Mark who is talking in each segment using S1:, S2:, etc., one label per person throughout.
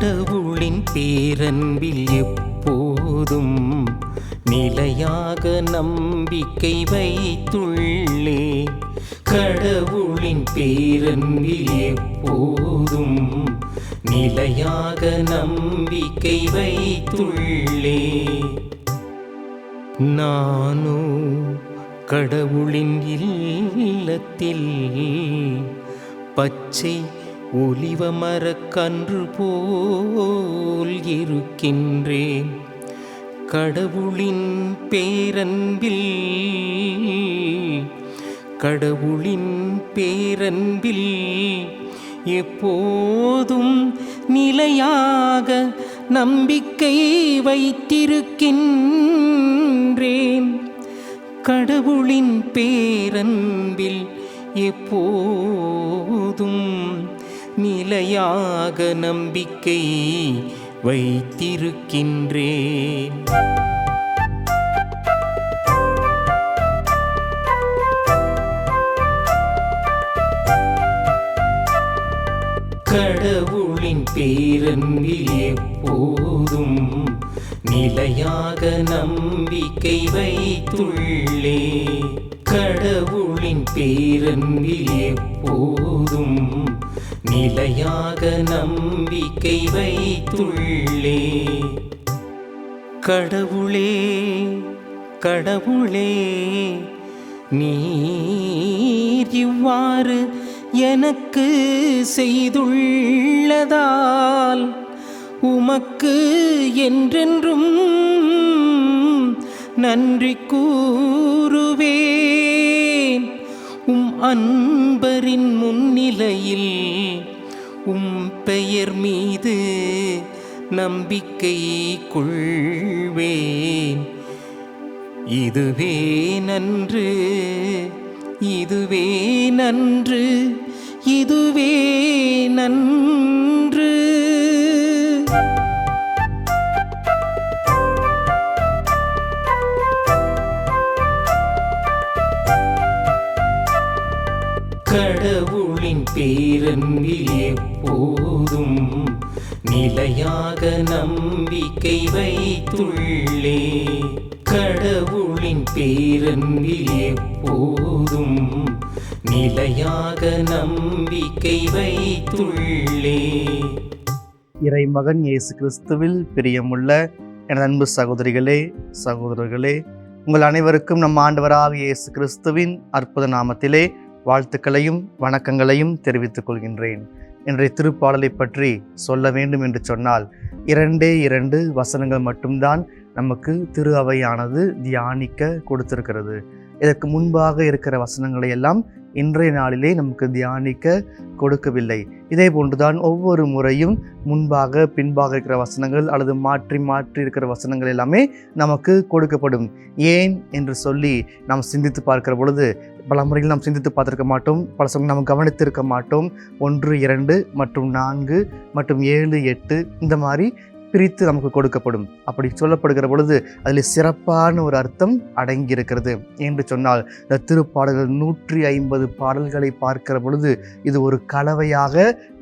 S1: கடவுளின் பேரன்பில் எப்போதும் நிலையாக நம்பிக்கை வைத்துள்ளே. கடவுளின் பேரன்பில் எப்போதும் நிலையாக நம்பிக்கை வைத்துள்ளே. நானோ கடவுளின் இல்லத்தில் பச்சை ஒலிவ மரக்கன்று போல் இருக்கின்றேன். கடவுளின் பேரன்பில் கடவுளின் பேரன்பில் எப்போதும் நிலையாக நம்பிக்கை வைத்திருக்கின்றேன். கடவுளின் பேரன்பில் எப்போதும் நிலையாக நம்பிக்கை வைத்திருக்கின்றேன். கடவுளின் பேரன்பில் எப்போதும் நிலையாக நம்பிக்கை வைத்துள்ளே. கடவுளின் பேரன்பில் எப்போதும் நிலையாக நம்பிக்கை வைத்துள்ளே. கடவுளே கடவுளே நீர் இவ்வாறு எனக்கு செய்துள்ளதால் உமக்கு என்றென்றும் நன்றி கூறுவேன். உம் அன்பரின் முன்னிலையில் உம் பெயர் மீது நம்பிக்கை கொள்வேன். இதுவே நன்று இதுவே நன்று இதுவே நன்று கடவுளின் பேரன்பில் எப்போதும் நிலையாக நம்பிக்கை வைத்துள்ளே கடவுளின் பேரன்பில் எப்போதும் நிலையாக நம்பிக்கை வைத்துள்ளே.
S2: இறை மகன் இயேசு கிறிஸ்துவில் பிரியமுள்ள எனது அன்பு சகோதரிகளே சகோதரர்களே உங்கள் அனைவருக்கும் நம் ஆண்டவராக இயேசு கிறிஸ்துவின் அற்புத நாமத்திலே வாழ்த்துக்களையும் வணக்கங்களையும் தெரிவித்துக் கொள்கின்றேன். இன்றைய திருப்பாடலை பற்றி சொல்ல வேண்டும் என்று சொன்னால் இரண்டே இரண்டு வசனங்கள் மட்டும்தான் நமக்கு திரு அவையானது தியானிக்க கொடுத்திருக்கிறது. இதற்கு முன்பாக இருக்கிற வசனங்களை எல்லாம் இன்றைய நாளிலே நமக்கு தியானிக்க கொடுக்கவில்லை. இதே போன்றுதான் ஒவ்வொரு முறையும் முன்பாக பின்பாக இருக்கிற வசனங்கள் அல்லது மாற்றி மாற்றி இருக்கிற வசனங்கள் எல்லாமே நமக்கு கொடுக்கப்படும். ஏன் என்று சொல்லி நாம் சிந்தித்து பார்க்கிற பொழுது பல முறையில் நாம் சிந்தித்து பார்த்துருக்க மாட்டோம். பல சமயம் நாம் கவனித்திருக்க மாட்டோம். ஒன்று இரண்டு மற்றும் நான்கு மற்றும் ஏழு எட்டு இந்த மாதிரி பிரித்து நமக்கு கொடுக்கப்படும். அப்படி சொல்லப்படுகிற பொழுது அதில் சிறப்பான ஒரு அர்த்தம் அடங்கியிருக்கிறது என்று சொன்னால் இந்த திருப்பாடல்கள் நூற்றி ஐம்பது பாடல்களை பார்க்கிற பொழுது இது ஒரு கலவையாக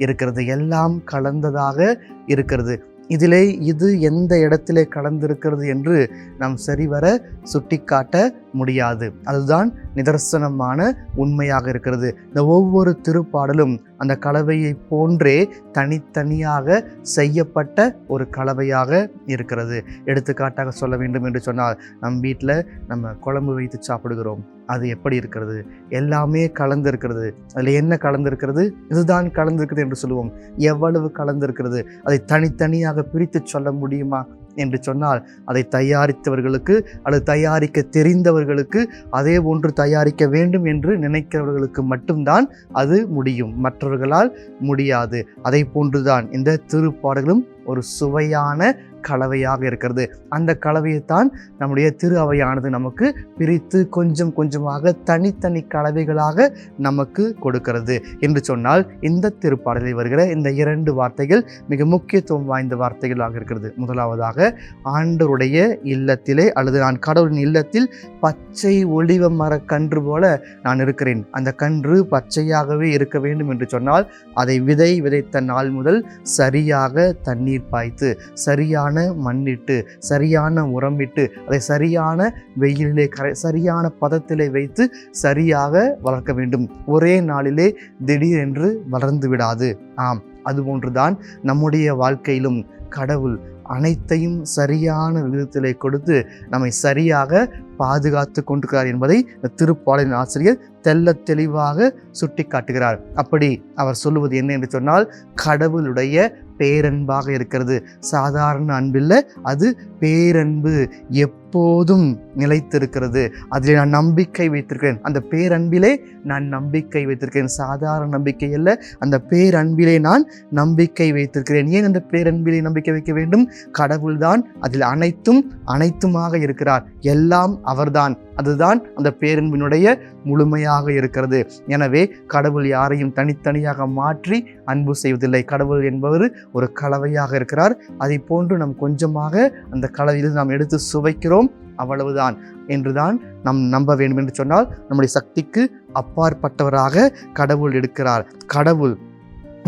S2: இருக்கிறது. எல்லாம் கலந்ததாக இருக்கிறது. இதிலே இது எந்த இடத்திலே கலந்திருக்கிறது என்று நாம் சரிவர சுட்டிக்காட்ட முடியாது. அதுதான் நிதர்சனமான உண்மையாக இருக்கிறது. இந்த ஒவ்வொரு திருப்பாடலும் அந்த கலவையை போன்றே தனித்தனியாக செய்யப்பட்ட ஒரு கலவையாக இருக்கிறது. எடுத்துக்காட்டாக சொல்ல வேண்டும் என்று சொன்னால் நம் வீட்டில் நம்ம குழம்பு வைத்து சாப்பிடுகிறோம். அது எப்படி இருக்கிறது? எல்லாமே கலந்திருக்கிறது. அதில் என்ன கலந்திருக்கிறது? இதுதான் கலந்திருக்கிறது என்று சொல்லுவோம். எவ்வளவு கலந்திருக்கிறது? அதை தனித்தனியாக பிரித்து சொல்ல முடியுமா என்று சொன்னால் அதை தயாரித்தவர்களுக்கு அல்லது தயாரிக்க தெரிந்தவர்களுக்கு அதே போன்று தயாரிக்க வேண்டும் என்று நினைக்கிறவர்களுக்கு மட்டும்தான் அது முடியும். மற்றவர்களால் முடியாது. அதை போன்றுதான் இந்த திருப்பாடலும் ஒரு சுவையான கலவையாக இருக்கிறது. அந்த கலவையைத்தான் நம்முடைய திரு அவையானது நமக்கு பிரித்து கொஞ்சம் கொஞ்சமாக தனித்தனி கலவைகளாக நமக்கு கொடுக்கிறது. என்று சொன்னால் இந்த திருப்பாடலில் வருகிற இந்த இரண்டு வார்த்தைகள் மிக முக்கியத்துவம் வாய்ந்த வார்த்தைகளாக இருக்கிறது. முதலாவதாக ஆண்டருடைய இல்லத்திலே அல்லது நான் கடவுளின் இல்லத்தில் பச்சை ஒளிவ மர கன்று போல நான் இருக்கிறேன். அந்த கன்று பச்சையாகவே இருக்க வேண்டும் என்று சொன்னால் அதை விதை விதைத்த நாள் முதல் சரியாக தண்ணீர் பாய்த்து சரியான சரியான மண்ணிட்டு சரியான உரமிட்டு அதை சரியான வெயிலிலே கரை சரியான பதத்திலே வைத்து சரியாக வளர்க்க வேண்டும். ஒரே நாளிலே திடீரென்று வளர்ந்து விடாது. ஆம் அதுபோன்றுதான் நம்முடைய வாழ்க்கையிலும் கடவுள் அனைத்தையும் சரியான விதத்திலே கொடுத்து நம்மை சரியாக பாதுகாத்து கொண்டிருக்கிறார் என்பதை இந்த திருப்பாலின் ஆசிரியர் தெல்ல தெளிவாக சுட்டி காட்டுகிறார் அப்படி அவர் சொல்லுவது என்ன என்று சொன்னால் கடவுளுடைய பேரன்பாக இருக்கிறது. சாதாரண அன்பில்லை அது பேரன்பு எப்போதும் நிலைத்திருக்கிறது. அதில் நான் நம்பிக்கை வைத்திருக்கிறேன். அந்த பேரன்பிலே நான் நம்பிக்கை வைத்திருக்கிறேன். சாதாரண நம்பிக்கை அல்ல அந்த பேரன்பிலே நான் நம்பிக்கை வைத்திருக்கிறேன். ஏன் அந்த பேரன்பிலே நம்பிக்கை வைக்க வேண்டும்? கடவுள்தான் அதில் அனைத்தும் அனைத்துமாக இருக்கிறார். எல்லாம் அவர்தான். அதுதான் அந்த பேரன்பினுடைய முழுமையாக இருக்கிறது. எனவே கடவுள் யாரையும் தனித்தனியாக மாற்றி அன்பு செய்வதில்லை. கடவுள் என்பவர் ஒரு கலவையாக இருக்கிறார். அதை போன்று நாம் கொஞ்சமாக அந்த கலவையில் நாம் எடுத்து சுவைக்கிறோம். அவ்வளவுதான். என்றுதான் நாம் நம்ப வேண்டும் என்று சொன்னால் நம்முடைய சக்திக்கு அப்பாற்பட்டவராக கடவுள் எடுக்கிறார் கடவுள்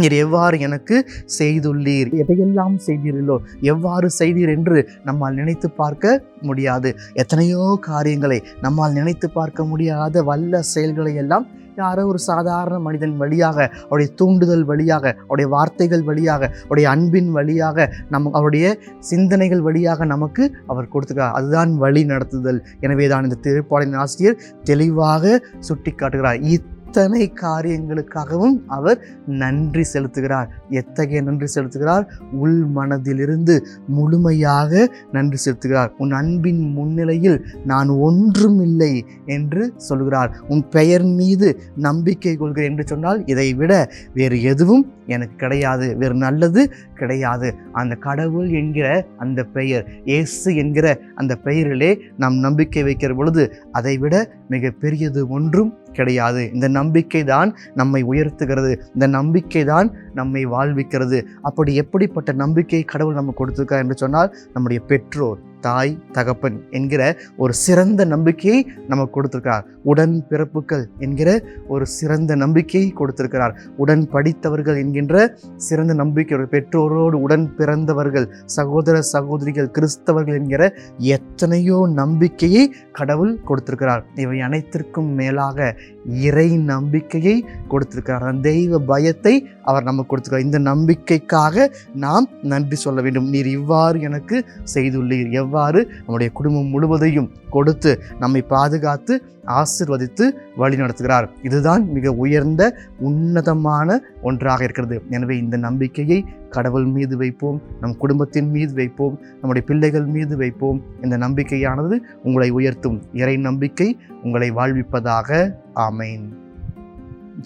S2: நீர் எவ்வாறு எனக்கு செய்துள்ளீர்? எதையெல்லாம் செய்தீர்களோ எவ்வாறு செய்தீர் என்று நம்மால் நினைத்து பார்க்க முடியாது. எத்தனையோ காரியங்களை நம்மால் நினைத்து பார்க்க முடியாத வல்ல செயல்களை எல்லாம் யாரோ ஒரு சாதாரண மனிதன் வழியாக அவருடைய தூண்டுதல் வழியாக அவருடைய வார்த்தைகள் வழியாக அவருடைய அன்பின் வழியாக நம் அவருடைய சிந்தனைகள் வழியாக நமக்கு அவர் கொடுத்துக்கிறார் அதுதான் வழி நடத்துதல். எனவே தான் இந்த திருப்பாளின் ஆசிரியர் தெளிவாக சுட்டி காட்டுகிறார் அத்தனை காரியங்களுக்காகவும் அவர் நன்றி செலுத்துகிறார். எத்தகைய நன்றி செலுத்துகிறார்? உள் மனதிலிருந்து முழுமையாக நன்றி செலுத்துகிறார். உன் அன்பின் முன்னிலையில் நான் ஒன்றும் இல்லை என்று சொல்கிறார். உன் பெயர் மீது நம்பிக்கை கொள்கிறேன் என்று சொன்னால் இதை விட வேறு எதுவும் எனக்கு கிடையாது. வேறு நல்லது கிடையாது. அந்த கடவுள் என்கிற அந்த பெயர் இயேசு என்கிற அந்த பெயரிலே நாம் நம்பிக்கை வைக்கிற பொழுது அதை விட மிக பெரியது ஒன்றும் கிடையாது. இந்த நம்பிக்கை தான் நம்மை உயர்த்துகிறது. இந்த நம்பிக்கை தான் நம்மை வாழ்விக்கிறது. அப்படி எப்படிப்பட்ட நம்பிக்கை கடவுள் நமக்கு கொடுத்துருக்கா என்று சொன்னால் நம்முடைய பெற்றோர் தாய் தகப்பன் என்கிற ஒரு சிறந்த நம்பிக்கையை நமக்கு கொடுத்திருக்கிறார். உடன் பிறப்புகள் என்கிற ஒரு சிறந்த நம்பிக்கையை கொடுத்திருக்கிறார். உடன் படித்தவர்கள் என்கின்ற சிறந்த நம்பிக்கை பெற்றோரோடு உடன் பிறந்தவர்கள் சகோதர சகோதரிகள் கிறிஸ்தவர்கள் என்கிற எத்தனையோ நம்பிக்கையை கடவுள் கொடுத்திருக்கிறார். இவை அனைத்திற்கும் மேலாக இறை நம்பிக்கையை கொடுத்திருக்கிறார். தெய்வ பயத்தை அவர் நமக்கு கொடுத்திருக்கிறார். இந்த நம்பிக்கைக்காக நாம் நன்றி சொல்ல வேண்டும். நீர் இவ்வாறு எனக்கு செய்துள்ளீர். எவ் இவ்வாறு நம்முடைய குடும்பம் முழுவதையும் கொடுத்து நம்மை பாதுகாத்து ஆசிர்வதித்து வழி நடத்துகிறார். இதுதான் மிக உயர்ந்த உன்னதமான ஒன்றாக இருக்கிறது. எனவே இந்த நம்பிக்கையை கடவுள் மீது வைப்போம் நம் குடும்பத்தின் மீது வைப்போம் நம்முடைய பிள்ளைகள் மீது வைப்போம். இந்த நம்பிக்கையானது உங்களை உயர்த்தும். இறை நம்பிக்கை உங்களை வாழ்விப்பதாக. ஆமேன்.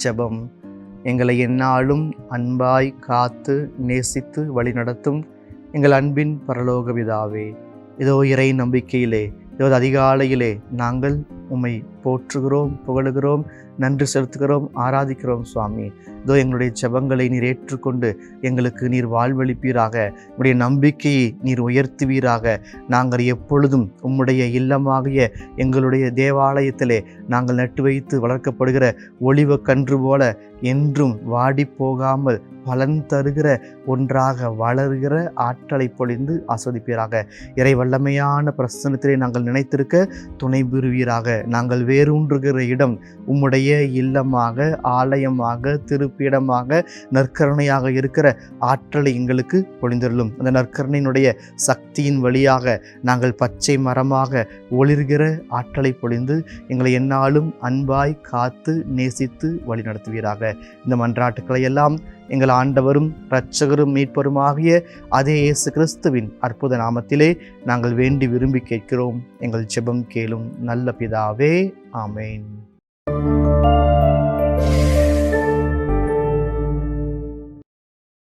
S2: ஜெபம். எங்களை எந்நாளும் அன்பாய் காத்து நேசித்து வழிநடத்தும் எங்கள் அன்பின் பரலோக விதாவே இதோ இறை நம்பிக்கையிலே இதோ அதிகாலையிலே நாங்கள் உம்மை போற்றுகிறோம் புகழுகிறோம் நன்றி செலுத்துகிறோம் ஆராதிக்கிறோம் சுவாமி. இதோ எங்களுடைய செபங்களை நீர் ஏற்றுக்கொண்டு எங்களுக்கு நீர் வாழ்வழிப்பீராக உடைய நம்பிக்கையை நீர் உயர்த்துவீராக. நாங்கள் எப்பொழுதும் உம்முடைய இல்லமாகிய எங்களுடைய தேவாலயத்திலே நாங்கள் நட்டு வைத்து வளர்க்கப்படுகிற ஒளிவ கன்று போல என்றும் வாடி போகாமல் பலன் தருகிற ஒன்றாக வளர்கிற ஆற்றலை பொழிந்து ஆஸ்வதிப்பீராக. இறை வல்லமையான பிரசனத்திலே நாங்கள் நினைத்திருக்க துணை புரிவீராக. நாங்கள் வேரூன்றுகிற இடம் உம்முடைய இல்லமாக ஆலயமாக திருப்பிடமாக நற்கருணையாக இருக்கிற ஆற்றலை எங்களுக்கு பொழிந்தருளும். அந்த நற்கருணையினுடைய சக்தியின் வழியாக நாங்கள் பச்சை மரமாக ஒளிர்கிற ஆற்றலை பொழிந்து எங்களை எந்நாளும் அன்பாய் காத்து நேசித்து வழி நடத்துவீராக இந்த மன்றாட்டுக்களை எல்லாம் எங்கள் ஆண்டவரும் இரட்சகரும் மீட்பருமாகிய அதே இயேசு கிறிஸ்துவின் அற்புத நாமத்திலே நாங்கள் வேண்டி விரும்பி கேட்கிறோம். எங்கள் ஜெபம் கேளும் நல்ல பிதாவே ஆமேன்